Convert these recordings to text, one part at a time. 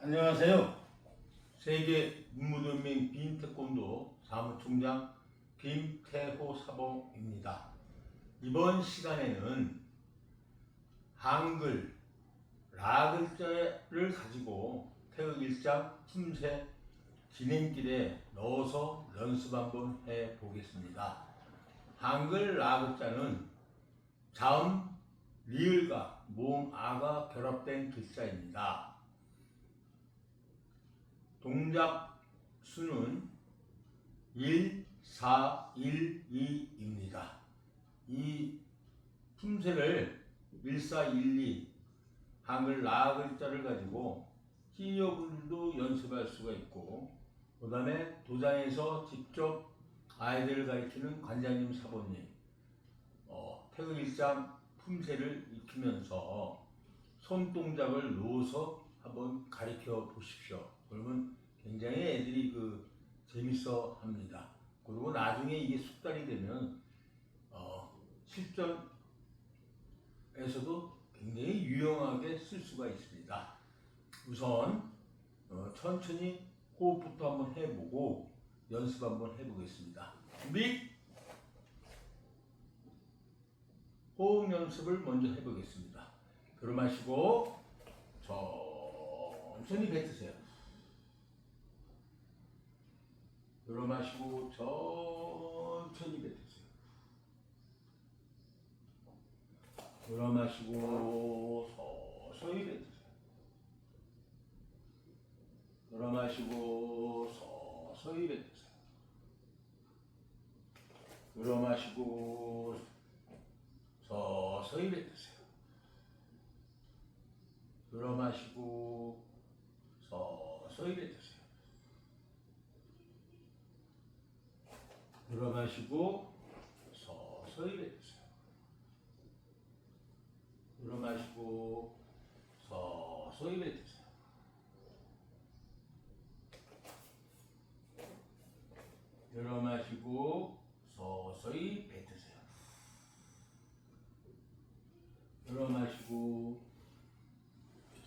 안녕하세요. 세계 문무연맹 빈태권도 사무총장 김태호 사범입니다. 이번 시간에는 한글 라글자를 가지고 태극 일장 품새 진행길에 넣어서 연습 한번 해 보겠습니다. 한글 라글자는 자음 리을과 모음 아가 결합된 글자입니다. 동작 수는 1, 4, 1, 2입니다. 이 품새를 1, 4, 1, 2 한글 라 글자를 가지고 시니어분들도 연습할 수가 있고 그 다음에 도장에서 직접 아이들을 가르치는 관장님 사모님 어, 태극 일장 품새를 익히면서 손동작을 놓아서 한번 가르쳐 보십시오. 그러면 굉장히 애들이 그 재밌어 합니다. 그리고 나중에 이게 숙달이 되면 어, 실전에서도 굉장히 유용하게 쓸 수가 있습니다. 우선 어, 천천히 호흡부터 한번 해보고 연습 한번 해보겠습니다. 준비! 호흡 연습을 먼저 해보겠습니다. 들어 마시고 천천히 뱉으세요. 들어마시고 천천히 뱉으세요. 들어마시고 서서히 뱉으세요. 들어마시고 서서히 뱉으세요. 들어마시고 서서히 뱉으세요. 들어마시고 서서히 뱉으세요. 들어마시고 서서히 뱉으세요. 들어 마시고 서서히 뱉으세요. 들어 마시고 서서히 뱉으세요. 들어 마시고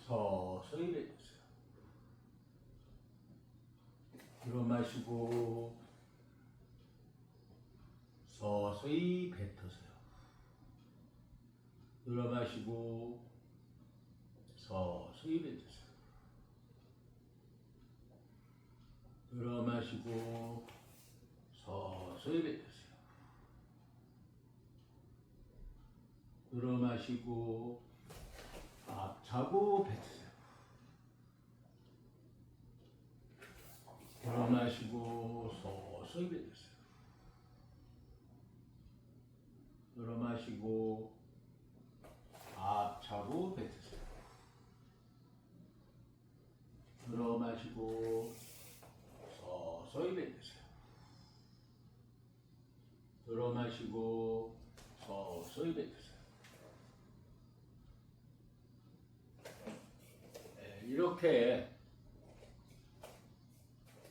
서서히 뱉으세요. 들어마시고 서서히 뱉으세요. 들어마시고 서서히 뱉으세요. 들어마시고 서서히 뱉으세요. 들어마시고 앞차고 뱉으세요. 들어마시고 서서히 뱉으세요. 들어 마시고 앞차고 뱉으세요. 들어 마시고 서서히 뱉으세요. 들어 마시고 서서히 뱉으세요. 네, 이렇게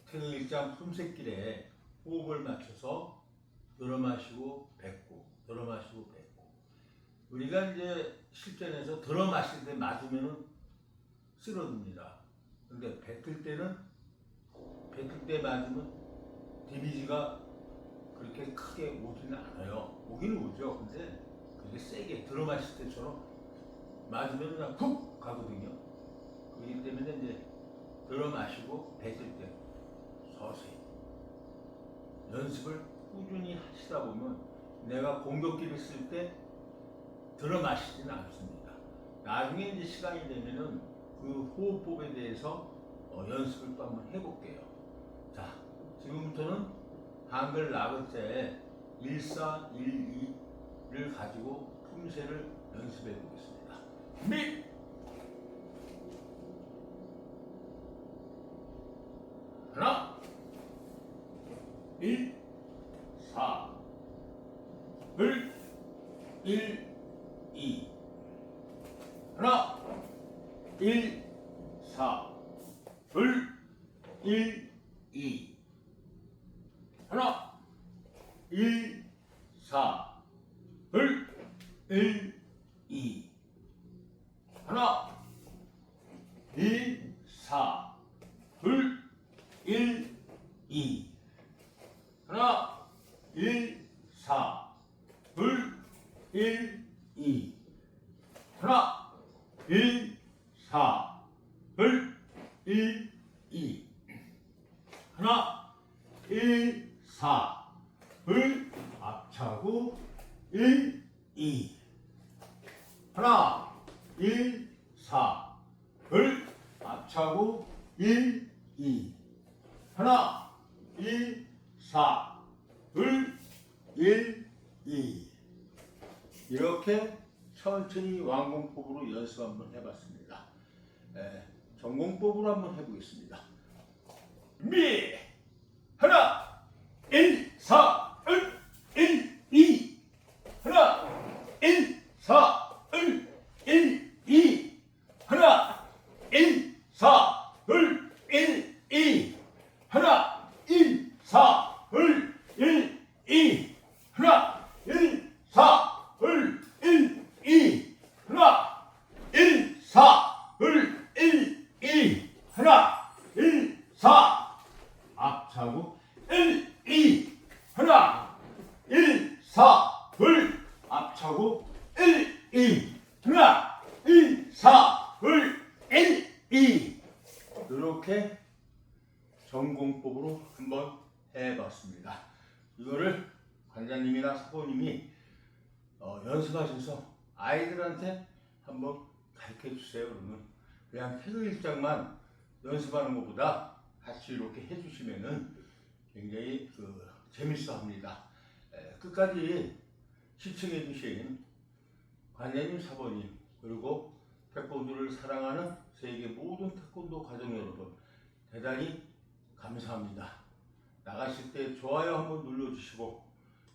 그 일장 품새길에 호흡을 맞춰서 들어 마시고 뱉고 들어 마시고 뱉고 우리가 이제 실전에서 들어 마실 때 맞으면은 쓰러집니다. 근데 뱉을 때는 뱉을 때 맞으면 데미지가 그렇게 크게 오지는 않아요. 오기는 오죠. 근데 그게 세게 들어 마실 때처럼 맞으면 그냥 훅 가거든요. 그렇기 때문에 이제 들어 마시고 뱉을 때 서서히 연습을 꾸준히 하시다 보면 내가 공격기를 쓸 때 들어마시지는 않습니다. 나중에 이제 시간이 되면은 그 호흡법에 대해서 어, 연습을 또 한번 해볼게요. 자, 지금부터는 한글 나글자의 1412를 가지고 품새를 연습해 보겠습니다. 준비! 하나, 1, 1, 2 하나 1, 4 둘, 1, 2 하나 1, 4 둘, 1, 2 하나 1, 4 둘, 1, 2 하나 1, 4 둘, 1, 2 하나 1, 4 둘, 1, 2 하나 1, 4 둘, 앞차고 1, 2 하나 1, 4 둘, 앞차고 1, 2 하나 1, 4 둘, 1, 2 이렇게 천천히 완공법으로 연습 한번 해봤습니다. 에, 전공법으로 한번 해보겠습니다. 미 하나 1 4 1 1 2 하나 1 4 1 1 2 하나 1 4 1 1 2 하나 1 4 1 1 2 하나 1 4 1 1 2 하나 1 4 1 1 2 하나 1 4 앞차고 1 2 하나 1 4 1 앞차고 1 2 하나 1 4 1 1 2 이렇게 전공법으로 한번 해봤습니다. 이거를 관장님이나 사모님이 어, 연습하셔서 아이들한테 한번 가르쳐 주세요. 그러면 그냥 태그 일장만 연습하는 것보다 같이 이렇게 해주시면은 굉장히 그 재밌어 합니다. 에, 끝까지 시청해 주신 관장님, 사모님 그리고 태권도를 사랑하는 세계 모든 태권도 가족 여러분 대단히 감사합니다. 나가실 때 좋아요 한번 눌러주시고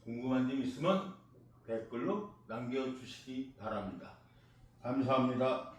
궁금한 점 있으면 댓글로 남겨주시기 바랍니다. 감사합니다.